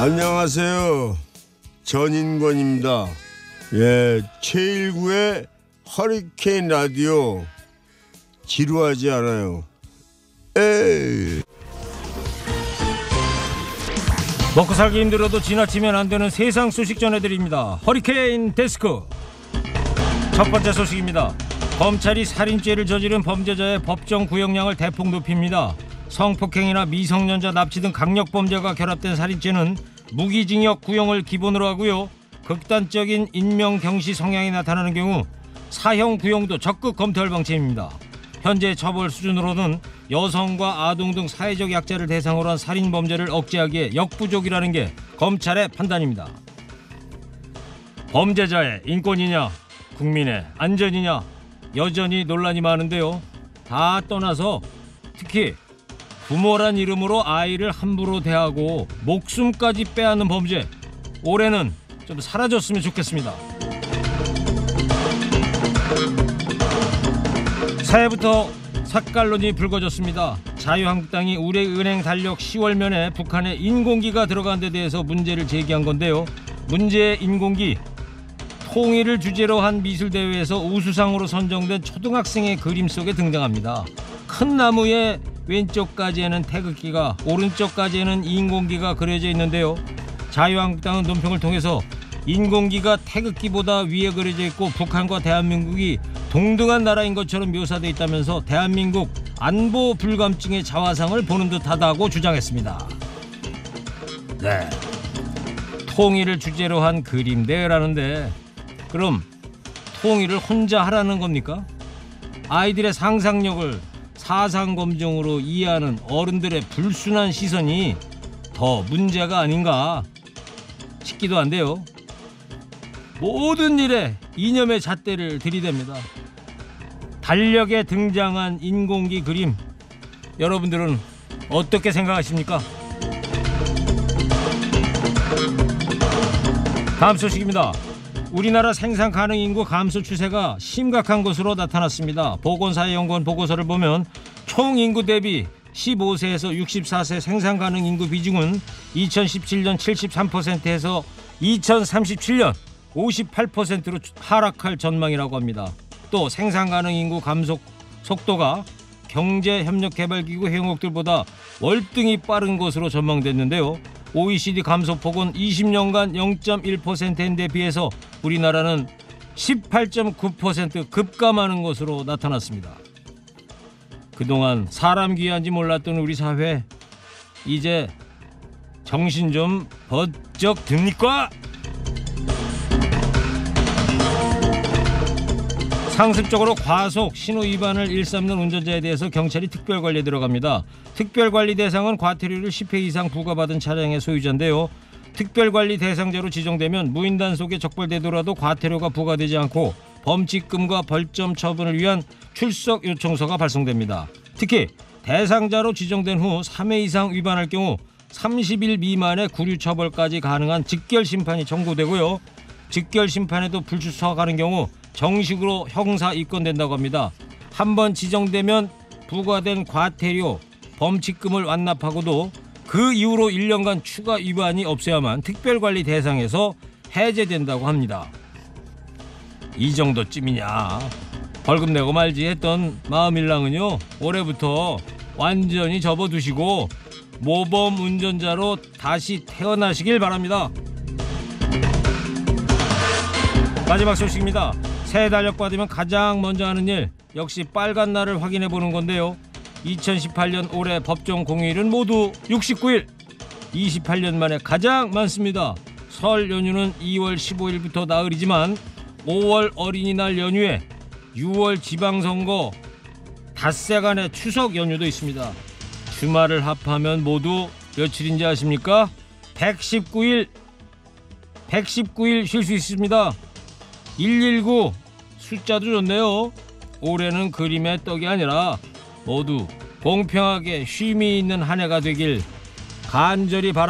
안녕하세요. 전인권입니다. 예, 제1구의 허리케인 라디오 지루하지 않아요. 에이. 먹고 살기 힘들어도 지나치면 안 되는 세상 소식 전해드립니다. 허리케인 데스크. 첫 번째 소식입니다. 검찰이 살인죄를 저지른 범죄자의 법정 구형량을 대폭 높입니다. 성폭행이나 미성년자 납치 등 강력 범죄가 결합된 살인죄는 무기징역 구형을 기본으로 하고요. 극단적인 인명 경시 성향이 나타나는 경우 사형 구형도 적극 검토할 방침입니다. 현재 처벌 수준으로는 여성과 아동 등 사회적 약자를 대상으로 한 살인 범죄를 억제하기에 역부족이라는 게 검찰의 판단입니다. 범죄자의 인권이냐, 국민의 안전이냐 여전히 논란이 많은데요. 다 떠나서 특히 부모란 이름으로 아이를 함부로 대하고 목숨까지 빼앗는 범죄 올해는 좀 사라졌으면 좋겠습니다. 새해부터 삭갈론이 불거졌습니다. 자유한국당이 우리은행 달력 10월면에 북한의 인공기가 들어간 데 대해서 문제를 제기한 건데요. 문제의 인공기 통일을 주제로 한 미술대회에서 우수상으로 선정된 초등학생의 그림 속에 등장합니다. 큰 나무의 왼쪽까지에는 태극기가 오른쪽까지에는 인공기가 그려져 있는데요. 자유한국당은 논평을 통해서 인공기가 태극기보다 위에 그려져 있고 북한과 대한민국이 동등한 나라인 것처럼 묘사돼 있다면서 대한민국 안보 불감증의 자화상을 보는 듯하다고 주장했습니다. 네. 통일을 주제로 한 그림 대회라는데 그럼 통일을 혼자 하라는 겁니까? 아이들의 상상력을 사상 검증으로 이해하는 어른들의 불순한 시선이 더 문제가 아닌가 싶기도 한데요. 모든 일에 이념의 잣대를 들이댑니다. 달력에 등장한 인공기 그림 여러분들은 어떻게 생각하십니까? 다음 소식입니다. 우리나라 생산 가능 인구 감소 추세가 심각한 것으로 나타났습니다. 보건사회연구원 보고서를 보면 총 인구 대비 15세에서 64세 생산 가능 인구 비중은 2017년 73%에서 2037년 58%로 하락할 전망이라고 합니다. 또 생산 가능 인구 감속 속도가 경제 협력 개발 기구 회원국들보다 월등히 빠른 것으로 전망됐는데요. OECD 감소폭은 20년간 0.1%인데 비해서 우리나라는 18.9% 급감하는 것으로 나타났습니다. 그동안 사람 귀한지 몰랐던 우리 사회 이제 정신 좀 번쩍 듭니까? 상습적으로 과속 신호 위반을 일삼는 운전자에 대해서 경찰이 특별 관리에 들어갑니다. 특별 관리 대상은 과태료를 10회 이상 부과받은 차량의 소유자인데요. 특별 관리 대상자로 지정되면 무인 단속에 적발되더라도 과태료가 부과되지 않고 범칙금과 벌점 처분을 위한 출석 요청서가 발송됩니다. 특히 대상자로 지정된 후 3회 이상 위반할 경우 30일 미만의 구류 처벌까지 가능한 직결 심판이 청구되고요. 직결 심판에도 불출석하는 경우 정식으로 형사 입건된다고 합니다. 한 번 지정되면 부과된 과태료, 범칙금을 완납하고도 그 이후로 1년간 추가 위반이 없어야만 특별관리 대상에서 해제된다고 합니다. 이 정도쯤이냐 벌금 내고 말지 했던 마음일랑은요 올해부터 완전히 접어두시고 모범 운전자로 다시 태어나시길 바랍니다. 마지막 소식입니다. 새 달력 받으면 가장 먼저 하는 일 역시 빨간 날을 확인해 보는 건데요. 2018년 올해 법정 공휴일은 모두 69일. 28년 만에 가장 많습니다. 설 연휴는 2월 15일부터 나흘이지만 5월 어린이날 연휴에 6월 지방선거 닷새간의 추석 연휴도 있습니다. 주말을 합하면 모두 며칠인지 아십니까? 119일 119일 쉴 수 있습니다. 119 숫자도 좋네요. 올해는 그림의 떡이 아니라 모두 공평하게 쉼이 있는 한 해가 되길 간절히 바라.